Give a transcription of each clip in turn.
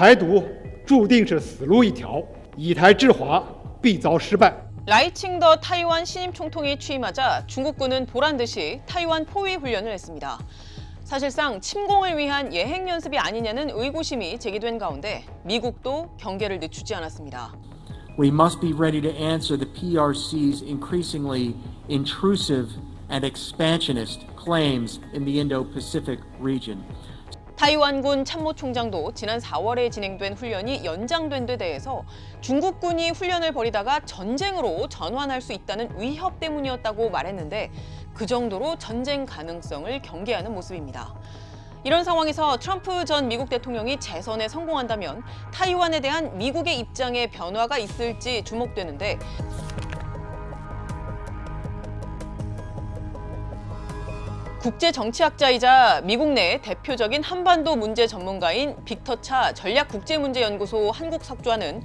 台独注定是死路一条，以台制华必遭失败。 라이칭더 타이완 신임 총통이 취임하자 중국군은 보란 듯이 타이완 포위 훈련을 했습니다. 사실상 침공을 위한 예행 연습이 아니냐는 의구심이 제기된 가운데 미국도 경계를 늦추지 않았습니다. We must be ready to answer the PRC's increasingly intrusive and expansionist claims in the Indo Pacific region. 타이완군 참모총장도 지난 4월에 진행된 훈련이 연장된 데 대해서 중국군이 훈련을 벌이다가 전쟁으로 전환할 수 있다는 위협 때문이었다고 말했는데 그 정도로 전쟁 가능성을 경계하는 모습입니다. 이런 상황에서 트럼프 전 미국 대통령이 재선에 성공한다면 타이완에 대한 미국의 입장에 변화가 있을지 주목되는데 국제 정치학자이자 미국 내 대표적인 한반도 문제 전문가인 빅터 차 전략국제문제연구소 한국 석좌는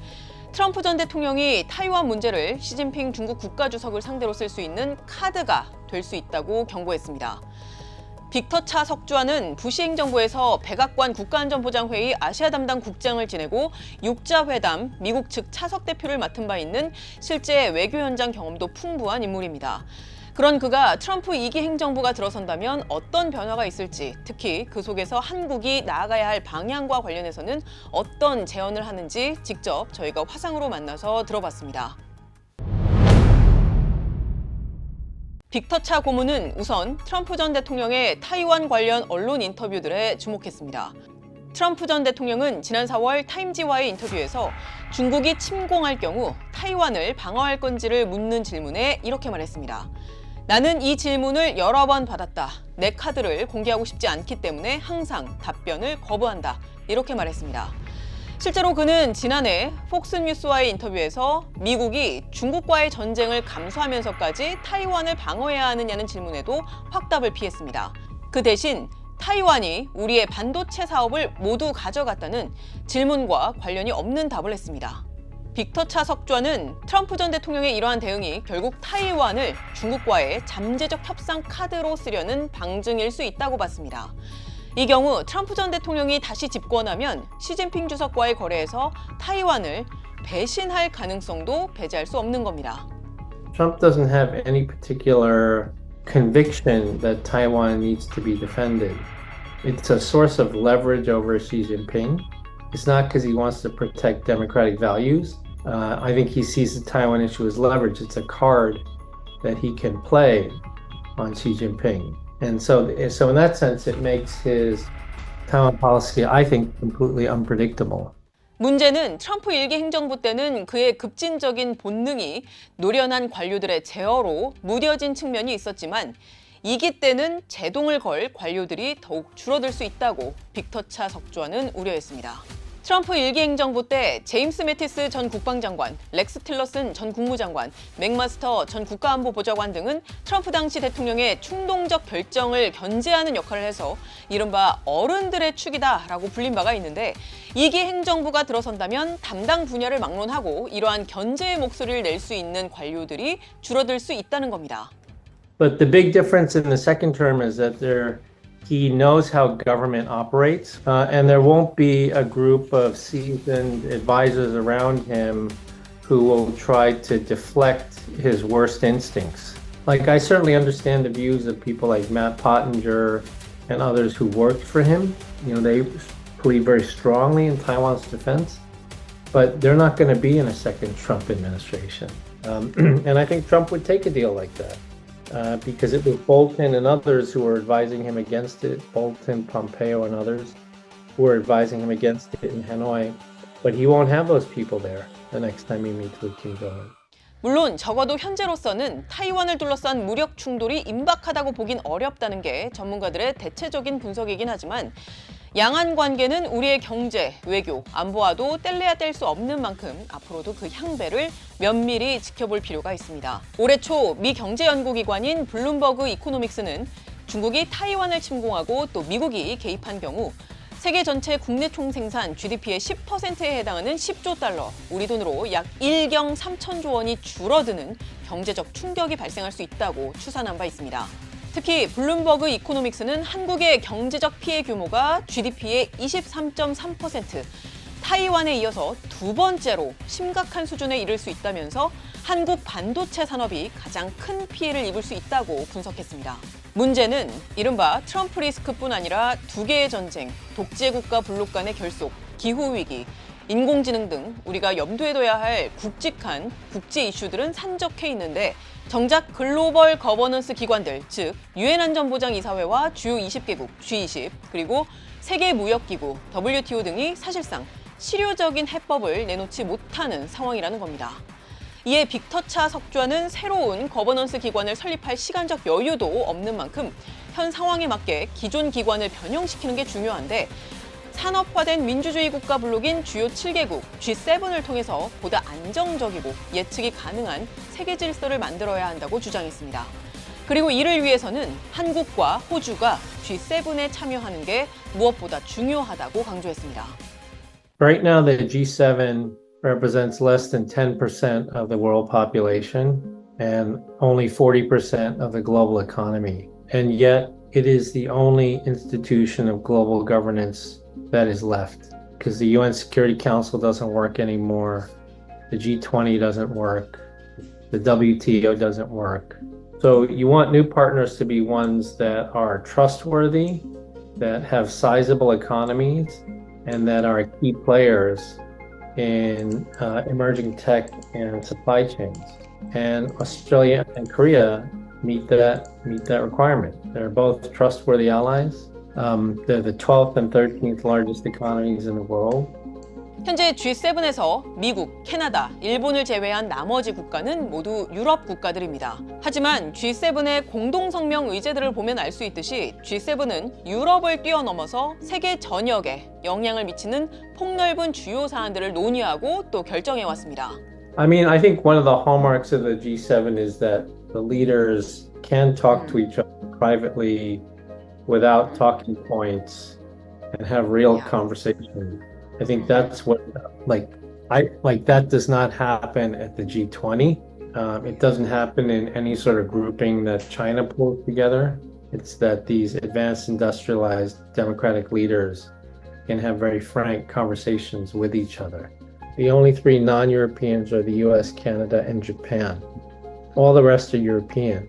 트럼프 전 대통령이 타이완 문제를 시진핑 중국 국가주석을 상대로 쓸 수 있는 카드가 될 수 있다고 경고했습니다. 빅터 차 석주환은 부시 행정부에서 백악관 국가안전보장회의 아시아 담당 국장을 지내고 육자 회담 미국 측 차석 대표를 맡은 바 있는 실제 외교 현장 경험도 풍부한 인물입니다. 그런 그가 트럼프 2기 행정부가 들어선다면 어떤 변화가 있을지, 특히 그 속에서 한국이 나아가야 할 방향과 관련해서는 어떤 제언을 하는지 직접 저희가 화상으로 만나서 들어봤습니다. 빅터차 고문은 우선 트럼프 전 대통령의 타이완 관련 언론 인터뷰들에 주목했습니다. 트럼프 전 대통령은 지난 4월 타임지와의 인터뷰에서 중국이 침공할 경우 타이완을 방어할 건지를 묻는 질문에 이렇게 말했습니다. 나는 이 질문을 여러 번 받았다. 내 카드를 공개하고 싶지 않기 때문에 항상 답변을 거부한다. 이렇게 말했습니다. 실제로 그는 지난해 폭스뉴스와의 인터뷰에서 미국이 중국과의 전쟁을 감수하면서까지 타이완을 방어해야 하느냐는 질문에도 확답을 피했습니다. 그 대신 타이완이 우리의 반도체 사업을 모두 가져갔다는 질문과 관련이 없는 답을 했습니다. 빅터 차 석좌는 트럼프 전 대통령의 이러한 대응이 결국 타이완을 중국과의 잠재적 협상 카드로 쓰려는 방증일 수 있다고 봤습니다. 이 경우 트럼프 전 대통령이 다시 집권하면 시진핑 주석과의 거래에서 타이완을 배신할 가능성도 배제할 수 없는 겁니다. Trump doesn't have any particular conviction that Taiwan needs to be defended. It's a source of leverage over Xi Jinping. It's not because he wants to protect democratic values. Uh, I think he sees the Taiwan issue as leverage. It's a card that he can play on Xi Jinping. And so, so in that sense, it makes his Taiwan policy, I think, completely unpredictable. 문제는 트럼프 일기 행정부 때는 그의 급진적인 본능이 노련한 관료들의 제어로 무뎌진 측면이 있었지만 2기 때는 제동을 걸 관료들이 더욱 줄어들 수 있다고 빅터차 석조와는 우려했습니다. 트럼프 일기 행정부 때 제임스 매티스 전 국방장관, 렉스 틸러슨 전 국무장관, 맥마스터 전 국가안보보좌관 등은 트럼프 당시 대통령의 충동적 결정을 견제하는 역할을 해서 이른바 어른들의 축이다라고 불린 바가 있는데 이기 행정부가 들어선다면 담당 분야를 막론하고 이러한 견제의 목소리를 낼 수 있는 관료들이 줄어들 수 있다는 겁니다. But the big difference in the second term is that there, he knows how government operates, uh, and there won't be a group of seasoned advisors around him who will try to deflect his worst instincts. Like, I certainly understand the views of people like Matt Pottinger and others who worked for him. You know, they believe very strongly in Taiwan's defense, but they're not going to be in a second Trump administration. Um, and I think Trump would take a deal like that uh, because it was Bolton and others who were advising him against it, Bolton, Pompeo, and others were advising him against it in Hanoi. But he won't have those people there the next time he meets with Kim Jong un. 물론 적어도 현재로서는 타이완을 둘러싼 무력 충돌이 임박하다고 보긴 어렵다는 게 전문가들의 대체적인 분석이긴 하지만 양안 관계는 우리의 경제, 외교, 안보와도 뗄래야 뗄 수 없는 만큼 앞으로도 그 향배를 면밀히 지켜볼 필요가 있습니다. 올해 초 미 경제연구기관인 블룸버그 이코노믹스는 중국이 타이완을 침공하고 또 미국이 개입한 경우 세계 전체 국내 총생산 GDP의 10%에 해당하는 10조 달러, 우리 돈으로 약 1경 3천조 원이 줄어드는 경제적 충격이 발생할 수 있다고 추산한 바 있습니다. 특히 블룸버그 이코노믹스는 한국의 경제적 피해 규모가 GDP의 23.3%, 타이완에 이어서 두 번째로 심각한 수준에 이를 수 있다면서 한국 반도체 산업이 가장 큰 피해를 입을 수 있다고 분석했습니다. 문제는 이른바 트럼프 리스크뿐 아니라 두 개의 전쟁, 독재 국가 블록 간의 결속, 기후 위기, 인공지능 등 우리가 염두에 둬야 할 굵직한 국제 이슈들은 산적해 있는데 정작 글로벌 거버넌스 기관들 즉 유엔 안전보장 이사회와 주요 20개국 G20 그리고 세계 무역기구 WTO 등이 사실상 실효적인 해법을 내놓지 못하는 상황이라는 겁니다. 이에 빅터차 석좌는 새로운 거버넌스 기관을 설립할 시간적 여유도 없는 만큼 현 상황에 맞게 기존 기관을 변형시키는 게 중요한데 산업화된 민주주의 국가 블록인 주요 7개국 G7을 통해서 보다 안정적이고 예측이 가능한 세계 질서를 만들어야 한다고 주장했습니다. 그리고 이를 위해서는 한국과 호주가 G7에 참여하는 게 무엇보다 중요하다고 강조했습니다. Right now, the G7 represents less than 10% of the world population and only 40% of the global economy. And yet, it is the only institution of global governance that is left because the UN Security Council doesn't work anymore, the G20 doesn't work, the WTO doesn't work. So, you want new partners to be ones that are trustworthy, that have sizable economies, and that are key players in uh, emerging tech and supply chains. And Australia and Korea meet that meet that requirement. They're both trustworthy allies. Um, they're the 12th and 13th largest economies in the world. 현재 G7에서 미국, 캐나다, 일본을 제외한 나머지 국가는 모두 유럽 국가들입니다. 하지만 G7의 공동 성명 의제들을 보면 알 수 있듯이 G7은 유럽을 뛰어넘어서 세계 전역에 영향을 미치는 폭넓은 주요 사안들을 논의하고 또 결정해 왔습니다. I mean, I think one of the hallmarks of the G7 is that the leaders can talk to each other privately without talking points and have real Yeah. conversation. I think that's what like I like that does not happen at the G20. Um, it doesn't happen in any sort of grouping that China pulls together. It's that these advanced industrialized democratic leaders can have very frank conversations with each other. The only three non Europeans are the US, Canada, and Japan. All the rest are European.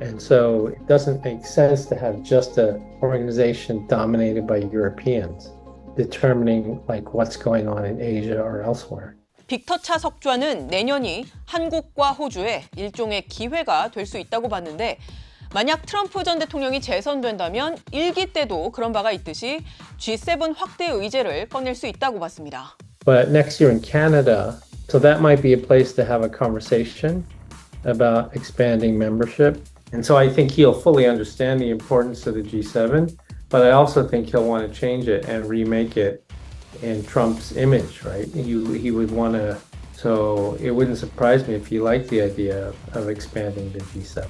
And so it doesn't make sense to have just an organization dominated by Europeans determining like what's going on in Asia or elsewhere. 빅터차 석좌는 내년이 한국과 호주의 일종의 기회가 될 수 있다고 봤는데 만약 트럼프 전 대통령이 재선된다면 일기 때도 그런 바가 있듯이 G7 확대 의제를 꺼낼 수 있다고 봤습니다. But next year in Canada, so that might be a place to have a conversation about expanding membership. And so I think he'll fully understand the importance of the G7, but I also think he'll want to change it and remake it in Trump's image, right? He, he would want to, so it wouldn't surprise me if he liked the idea of, of expanding the G7.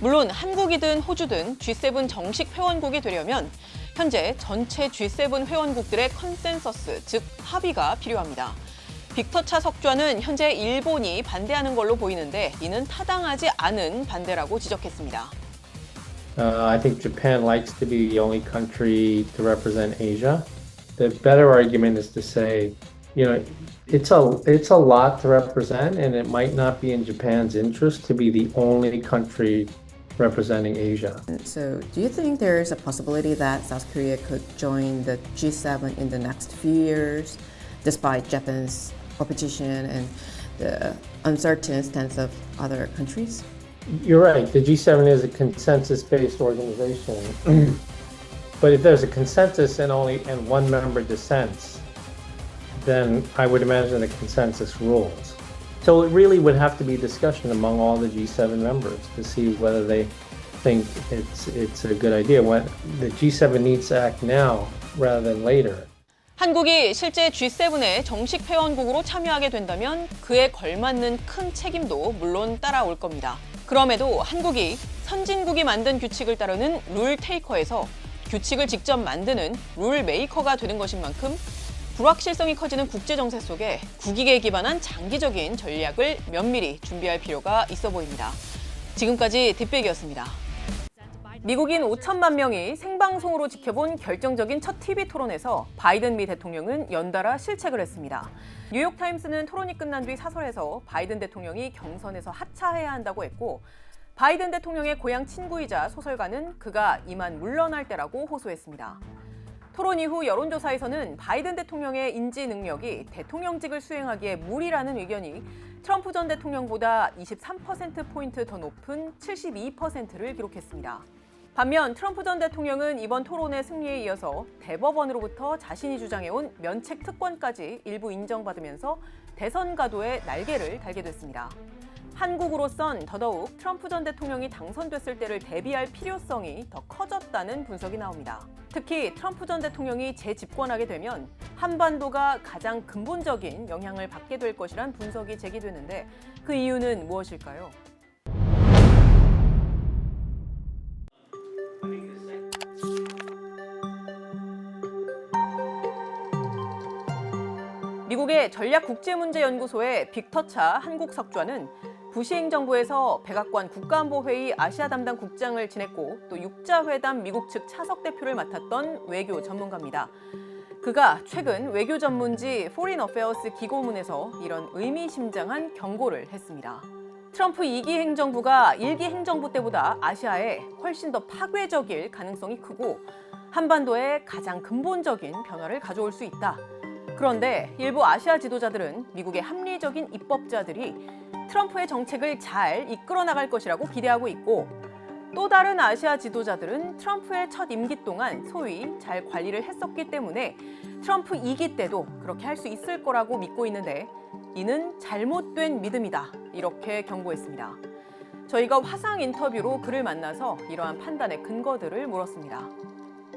물론 한국이든 호주든 G7 정식 회원국이 되려면 현재 전체 G7 회원국들의 컨센서스, 즉 합의가 필요합니다. 빅터차 석좌는 현재 일본이 반대하는 걸로 보이는데 이는 타당하지 않은 반대라고 지적했습니다. Uh, I think Japan likes to be the only country to represent Asia. The better argument is to say, you know, it's a it's a lot to represent, and it might not be in Japan's interest to be the only country representing Asia. So, do you think there is a possibility that South Korea could join the G7 in the next few years, despite Japan's opposition and the uncertain stance of other countries? You're right. The G7 is a consensus-based organization, but if there's a consensus and only and one member dissents, then I would imagine the consensus rules. So it really would have to be discussion among all the G7 members to see whether they think it's it's a good idea. What the G7 needs to act now rather than later. 한국이 실제 G7의 정식 회원국으로 참여하게 된다면 그에 걸맞는 큰 책임도 물론 따라올 겁니다. 그럼에도 한국이 선진국이 만든 규칙을 따르는 룰 테이커에서 규칙을 직접 만드는 룰 메이커가 되는 것인 만큼 불확실성이 커지는 국제 정세 속에 국익에 기반한 장기적인 전략을 면밀히 준비할 필요가 있어 보입니다. 지금까지 뒷백이었습니다. 미국인 5천만 명이 생방송으로 지켜본 결정적인 첫 TV 토론에서 바이든 미 대통령은 연달아 실책을 했습니다. 뉴욕타임스는 토론이 끝난 뒤 사설에서 바이든 대통령이 경선에서 하차해야 한다고 했고 바이든 대통령의 고향 친구이자 소설가는 그가 이만 물러날 때라고 호소했습니다. 토론 이후 여론조사에서는 바이든 대통령의 인지 능력이 대통령직을 수행하기에 무리라는 의견이 트럼프 전 대통령보다 23%포인트 더 높은 72%를 기록했습니다. 반면 트럼프 전 대통령은 이번 토론의 승리에 이어서 대법원으로부터 자신이 주장해온 면책 특권까지 일부 인정받으면서 대선 가도에 날개를 달게 됐습니다. 한국으로선 더더욱 트럼프 전 대통령이 당선됐을 때를 대비할 필요성이 더 커졌다는 분석이 나옵니다. 특히 트럼프 전 대통령이 재집권하게 되면 한반도가 가장 근본적인 영향을 받게 될 것이란 분석이 제기되는데 그 이유는 무엇일까요? 전략국제문제연구소의 빅터차 한국석좌는 부시 행 정부에서 백악관 국가안보회의 아시아 담당 국장을 지냈고 또 육자회담 미국 측 차석 대표를 맡았던 외교 전문가입니다. 그가 최근 외교 전문지 Foreign Affairs 기고문에서 이런 의미심장한 경고를 했습니다. 트럼프 2기 행정부가 1기 행정부 때보다 아시아에 훨씬 더 파괴적일 가능성이 크고 한반도에 가장 근본적인 변화를 가져올 수 있다. 그런데 일부 아시아 지도자들은 미국의 합리적인 입법자들이 트럼프의 정책을 잘 이끌어 나갈 것이라고 기대하고 있고 또 다른 아시아 지도자들은 트럼프의 첫 임기 동안 소위 잘 관리를 했었기 때문에 트럼프 2기 때도 그렇게 할 수 있을 거라고 믿고 있는데 이는 잘못된 믿음이다. 이렇게 경고했습니다. 저희가 화상 인터뷰로 그를 만나서 이러한 판단의 근거들을 물었습니다.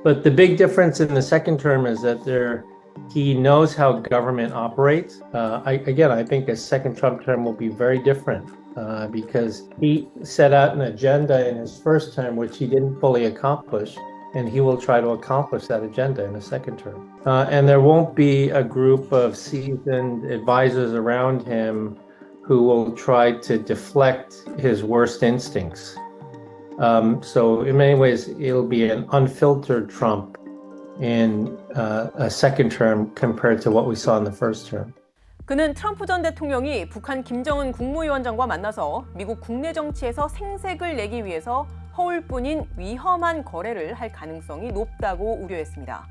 But the big difference in the second term is that there he knows how government operates. Uh, I, again, I think a second Trump term will be very different uh, because he set out an agenda in his first term which he didn't fully accomplish. And he will try to accomplish that agenda in a second term. Uh, and there won't be a group of seasoned advisors around him who will try to deflect his worst instincts. Um, so, in many ways, it'll be an unfiltered Trump in uh, a second term compared to what we saw in the first term. 그는 트럼프 전 대통령이 북한 김정은 국무위원장과 만나서 미국 국내 정치에서 생색을 내기 위해서 허울뿐인 위험한 거래를 할 가능성이 높다고 우려했습니다.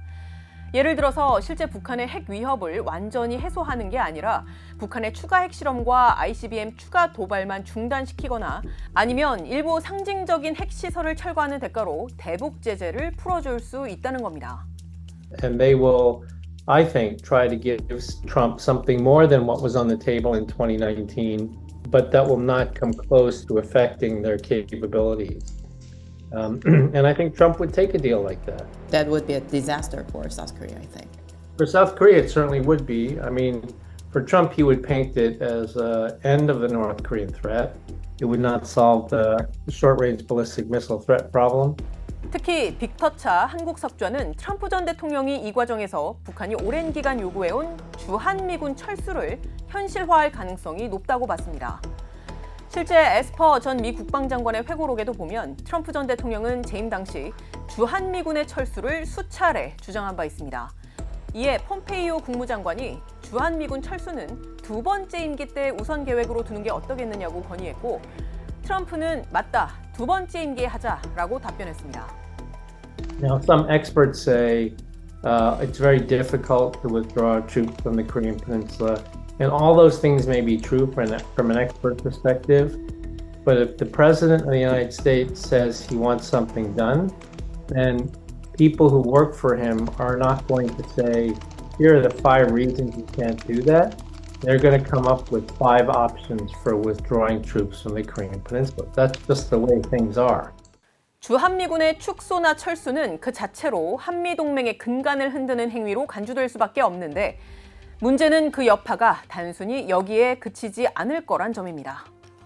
예를 들어서 실제 북한의 핵 위협을 완전히 해소하는 게 아니라 북한의 추가 핵실험과 ICBM 추가 도발만 중단시키거나 아니면 일부 상징적인 핵시설을 철거하는 대가로 대북 제재를 풀어줄 수 있다는 겁니다. And they will, I think, try to give Trump something more than what was on the table in 2019, but that will not come close to affecting their capabilities. Um, and I think Trump would take a deal like that. That would be a disaster for South Korea, I think. For South Korea, it certainly would be. I mean, for Trump, he would paint it as an end of the North Korean threat. It would not solve the short range ballistic missile threat problem. 특히 빅터차 한국 석좌는 트럼프 전 대통령이 이 과정에서 북한이 오랜 기간 요구해온 주한미군 철수를 현실화할 가능성이 높다고 봤습니다. 실제 에스퍼 전 미 국방장관의 회고록에도 보면 트럼프 전 대통령은 재임 당시 주한미군의 철수를 수차례 주장한 바 있습니다. 이에 폼페이오 국무장관이 주한미군 철수는 두 번째 임기 때 우선 계획으로 두는 게 어떠겠느냐고 건의했고 트럼프는 맞다 두 번째 임기에 하자라고 답변했습니다. Now, some experts say uh, it's very difficult to withdraw troops from the Korean Peninsula, and all those things may be true from an, from an expert perspective. But if the president of the United States says he wants something done, then people who work for him are not going to say, here are the five reasons you can't do that. They're going to come up with five options for withdrawing troops from the Korean Peninsula. That's just the way things are. 주한미군의 축소나 철수는 그 자체로 한미동맹의 근간을 흔드는 행위로 간주될 수밖에 없는데 문제는 그 여파가 단순히 여기에 그치지 않을 거란 점입니다.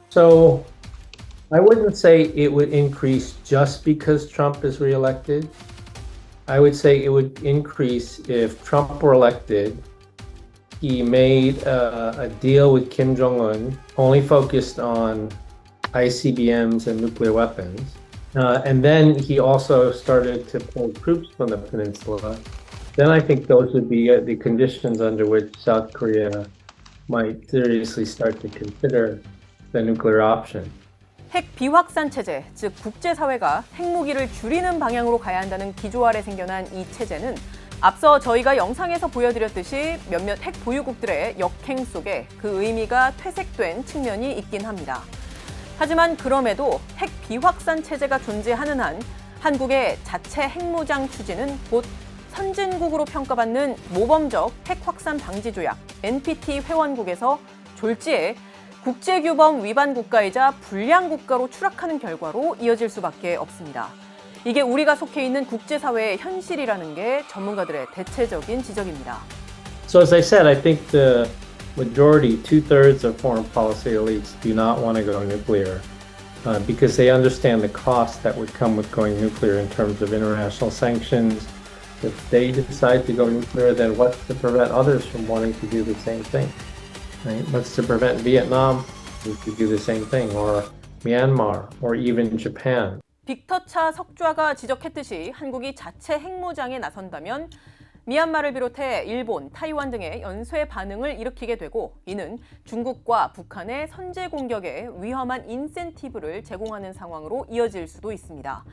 So I wouldn't say it would increase just because Trump is reelected. I would say it would increase if Trump were elected. He made a, a deal with Kim Jong un, only focused on ICBMs and nuclear weapons. Uh, and then he also started to pull troops from the peninsula. Then I think those would be uh, the conditions under which South Korea might seriously start to consider the nuclear option. 핵 비확산 체제, 즉 국제사회가 핵무기를 줄이는 방향으로 가야 한다는 기조 아래 생겨난 이 체제는 앞서 저희가 영상에서 보여드렸듯이 몇몇 핵 보유국들의 역행 속에 그 의미가 퇴색된 측면이 있긴 합니다. 하지만 그럼에도 핵 비확산 체제가 존재하는 한 한국의 자체 핵무장 추진은 곧 선진국으로 평가받는 모범적 핵 확산 방지 조약 NPT 회원국에서 졸지에 국제규범 위반 국가이자 불량 국가로 추락하는 결과로 이어질 수밖에 없습니다. 이게 우리가 속해 있는 국제사회의 현실이라는 게 전문가들의 대체적인 지적입니다. So as I said, I think the majority, two thirds of foreign policy elites do not want to go nuclear uh, because they understand the cost that would come with going nuclear in terms of international sanctions. If they decide to go nuclear, then what's to prevent others from wanting to do the same thing? Right? What's to prevent Vietnam to do the same thing, or Myanmar, or even Japan? 빅터차 석좌가 지적했듯이 한국이 자체 핵무장에 나선다면 미얀마를 비롯해 일본, 타이완 등의 연쇄 반응을 일으키게 되고 이는 중국과 북한의 선제 공격에 위험한 인센티브를 제공하는 상황으로 이어질 수도 있습니다.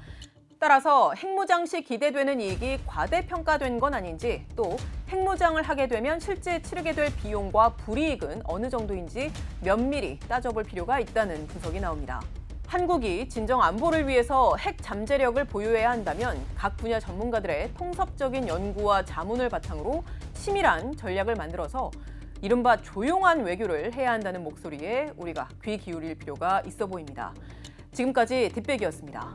따라서 핵무장 시 기대되는 이익이 과대평가된 건 아닌지 또 핵무장을 하게 되면 실제 치르게 될 비용과 불이익은 어느 정도인지 면밀히 따져볼 필요가 있다는 분석이 나옵니다. 한국이 진정 안보를 위해서 핵 잠재력을 보유해야 한다면 각 분야 전문가들의 통섭적인 연구와 자문을 바탕으로 치밀한 전략을 만들어서 이른바 조용한 외교를 해야 한다는 목소리에 우리가 귀 기울일 필요가 있어 보입니다. 지금까지 뒷백이었습니다.